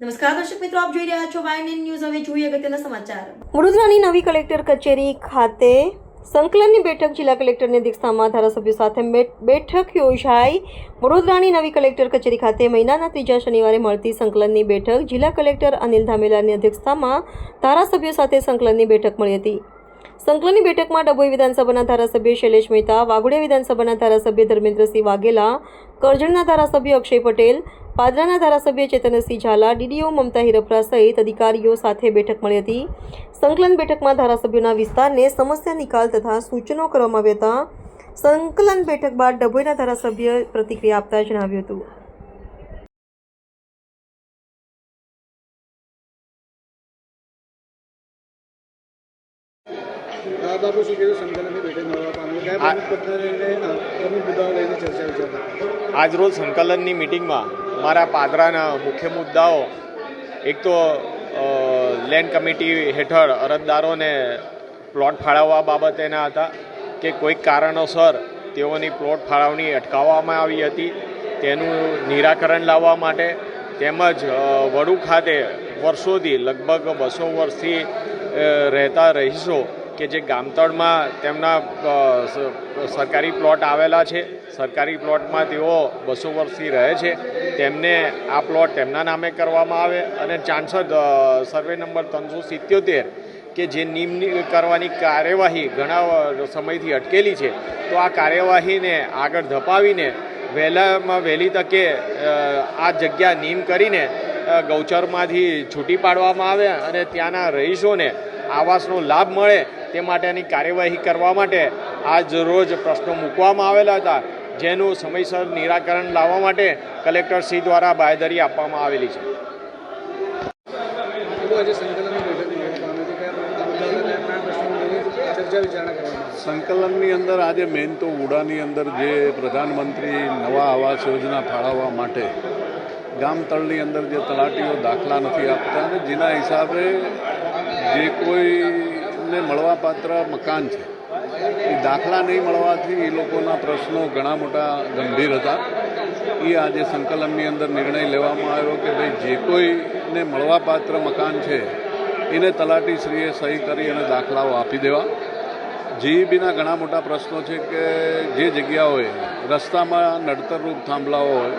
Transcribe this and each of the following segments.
નમસ્કાર મિત્રો, આપ સમાચાર. વડોદરાની નવી કલેક્ટર કચેરી ખાતે સંકલનની બેઠક જિલ્લા કલેક્ટરની અધ્યક્ષતામાં ધારાસભ્યો સાથે બેઠક યોજાઈ. વડોદરાની નવી કલેક્ટર કચેરી ખાતે મહિનાના ત્રીજા શનિવારે મળતી સંકલનની બેઠક જિલ્લા કલેક્ટર અનિલ ધામેલાની અધ્યક્ષતામાં ધારાસભ્યો સાથે સંકલનની બેઠક મળી હતી. સંકલનની બેઠકમાં ડભોઈ વિધાનસભાના ધારાસભ્ય શૈલેષ મહેતા, વાઘોડિયા વિધાનસભાના ધારાસભ્ય ધર્મેન્દ્રસિંહ વાઘેલા, કરજણના ધારાસભ્ય અક્ષય પટેલ, પાદરાના ધારાસભ્ય ચેતનસિંહ ઝાલા, ડીડીઓ મમતા હિરપરા સહિત અધિકારીઓ સાથે બેઠક મળી હતી. સંકલન બેઠકમાં ધારાસભ્યોના વિસ્તારને સમસ્યા નિકાલ તથા સૂચનો કરવામાં આવ્યા હતા. સંકલન બેઠક બાદ ડભોઈના ધારાસભ્ય પ્રતિક્રિયા આપતા જણાવ્યું હતું. આ બાબુ સંકલનની બેઠક મળવા પામ્યું. કયા પ્રમુખ પદને લઈને પ્રમુખ મુદ્દાઓ લઈને ચર્ચા વિચારણા આજરોજ સંકલનની મિટિંગમાં મારા પાદરાના મુખ્ય મુદ્દાઓ એક તો લેન્ડ કમિટી હેઠળ અરજદારોને પ્લોટ ફાળવવા બાબતેના હતા કે કોઈક કારણોસર તેઓની પ્લોટ ફાળવણી અટકાવવામાં આવી હતી. તેનું નિરાકરણ લાવવા માટે તેમજ વડુ ખાતે વર્ષોથી લગભગ બસો વર્ષથી રહેતા રહીશો કે જે ગામતળમાં તેમના સરકારી પ્લોટ આવેલા છે, સરકારી પ્લોટમાં તેઓ બસો વર્ષથી રહે છે, તેમને આ પ્લોટ તેમના નામે કરવામાં આવે અને ચાંસદ સર્વે નંબર ત્રણસો સિત્યોતેર કે જે નિમની કરવાની કાર્યવાહી ઘણા સમયથી અટકેલી છે, તો આ કાર્યવાહીને આગળ ધપાવીને વહેલામાં વહેલી તકે આ જગ્યા નિમ કરીને ગૌચરમાંથી છૂટી પાડવામાં આવે અને ત્યાંના રહીશોને આવાસનો લાભ મળે તે માટેની કાર્યવાહી કરવા માટે આજ રોજ પ્રશ્નો મૂકવામાં આવેલા હતા, જેનું સમયસર નિરાકરણ લાવવા માટે કલેક્ટર સી દ્વારા બાંયધરી આપવામાં આવેલી છે. સંકલનની અંદર આજે મેઇન તો ઉડાની અંદર જે પ્રધાનમંત્રી નવા આવાસ યોજના ફાળવવા માટે ગામ તળની અંદર જે તલાટીઓ દાખલા નથી આપતા અને જેના હિસાબે જે કોઈને મળવાપાત્ર મકાન છે. એ દાખલા નહીં મળવાથી એ લોકોના પ્રશ્નો ઘણા મોટા ગંભીર હતા. એ આજે સંકલનની અંદર નિર્ણય લેવામાં આવ્યો કે ભાઈ જે કોઈને મળવાપાત્ર મકાન છે, એને તલાટીશ્રીએ સહી કરી અને દાખલાઓ આપી દેવા. જીઈબીના ઘણા મોટા પ્રશ્નો છે કે જે જગ્યાઓએ રસ્તામાં નડતરરૂપ થાંભલાઓ હોય,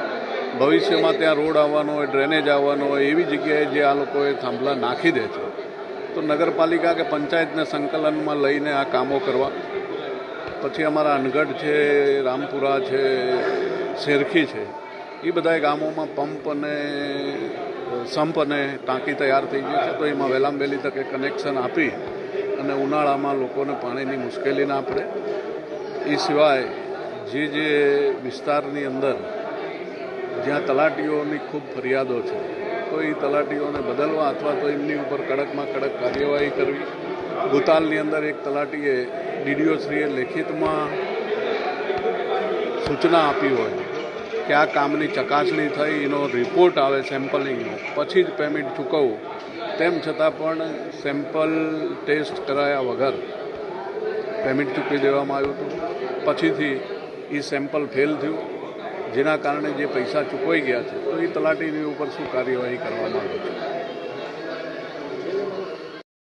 ભવિષ્યમાં ત્યાં રોડ આવવાનો હોય, ડ્રેનેજ આવવાનો હોય, એવી જગ્યાએ જે આ લોકોએ થાંભલા નાખી દે છે. તો નગરપાલિકા કે પંચાયતને સંકલનમાં લઈને આ કામો કરવા. પછી અમારા અનગઢ છે, રામપુરા છે, શેરખી છે, એ બધા ગામોમાં પંપ અને સંપ અને ટાંકી તૈયાર થઈ ગઈ છે. તો એમાં વહેલામ વહેલી તકે કનેક્શન આપી અને ઉનાળામાં લોકોને પાણીની મુશ્કેલી ના પડે. એ સિવાય જે જે વિસ્તારની અંદર જ્યાં તલાટીઓની ખૂબ ફરિયાદો છે તો એ તલાટીઓને બદલવા અથવા તો એમની ઉપર કડકમાં કડક કાર્યવાહી કરવી. ભૂતાલની અંદર એક તલાટીએ ડીડીઓશ્રીએ લેખિતમાં સૂચના આપી હોય કે આ કામની ચકાસણી થઈ, એનો રિપોર્ટ આવે સેમ્પલિંગનો. પછી જ પેમેન્ટ ચૂકવવું. તેમ છતાં પણ સેમ્પલ ટેસ્ટ કરાયા વગર પેમેન્ટ ચૂકવી દેવામાં આવ્યું હતું. પછીથી એ સેમ્પલ ફેલ થયું. જેના કારણે જે પૈસા ચૂકવાઈ ગયા છે તો એ તલાટીની ઉપર શું કાર્યવાહી કરવામાં આવે છે?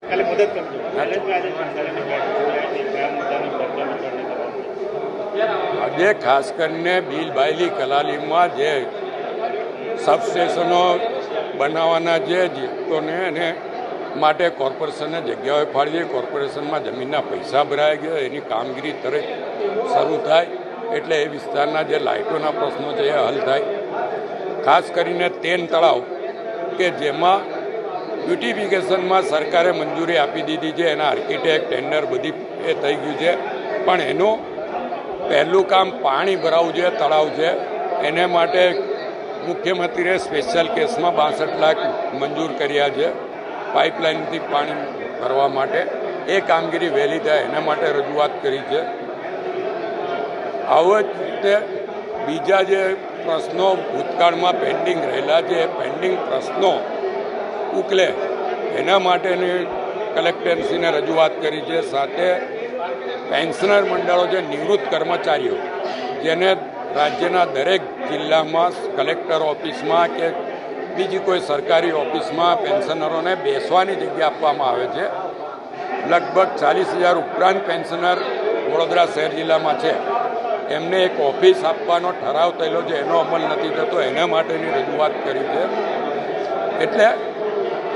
કાલે મદદ કરજો. આજે ખાસ કરીને બિલ બાયલી કલાલીમાં જે સબસ્ટેશનો બનાવવાના જે જીતોને એને માટે કોર્પોરેશનને જગ્યાઓ ફાળવી કોર્પોરેશનમાં જમીનના પૈસા ભરાઈ ગયા એની કામગીરી તરત શરૂ થાય. એટલે એ વિસ્તારના જે લાઇટોના પ્રશ્નો છે એ હલ થાય. ખાસ કરીને તેન તળાવ, કે જેમાં બ્યુટિફિકેશનમાં સરકારે મંજૂરી આપી દીધી છે, એના આર્કિટેક્ટ ટેન્ડર બધી એ થઈ ગયું છે. પણ એનું પહેલું કામ પાણી ભરાવું છે, તળાવ છે. એને માટે મુખ્યમંત્રીએ સ્પેશિયલ કેસમાં બાસઠ લાખ મંજૂર કર્યા છે પાઇપલાઇનથી પાણી ભરવા માટે. એ કામગીરી વહેલી થાય, એના માટે રજૂઆત કરી છે. આવો જ રીતે બીજા જે પ્રશ્નો ભૂતકાળમાં પેન્ડિંગ રહેલા એ પેન્ડિંગ પ્રશ્નો ઉકલે. એના માટેની કલેક્ટરશ્રીને રજૂઆત કરી છે. સાથે પેન્શનર મંડળો જે નિવૃત્ત કર્મચારીઓ, જેને રાજ્યના દરેક જિલ્લામાં કલેક્ટર ઓફિસમાં કે બીજી કોઈ સરકારી ઓફિસમાં પેન્શનરોને બેસવાની જગ્યા આપવામાં આવે છે. લગભગ ચાલીસ હજાર ઉપરાંત પેન્શનર વડોદરા શહેર જિલ્લામાં છે. એમને એક ઓફિસ આપવાનો ઠરાવ થયેલો છે, એનો અમલ નથી થતો, એના માટેની રજૂઆત કરી છે. એટલે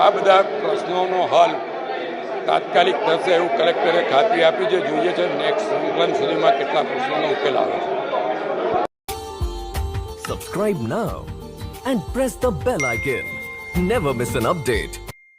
આ બધા પ્રશ્નોનો હલ તાત્કાલિક થશે એવું કલેક્ટરે ખાતરી આપી છે. જોઈએ છે નેક્સ્ટ સંકલન સુધીમાં કેટલા પ્રશ્નોનો ઉકેલ આવે છે. Subscribe now and press the bell icon never miss an update.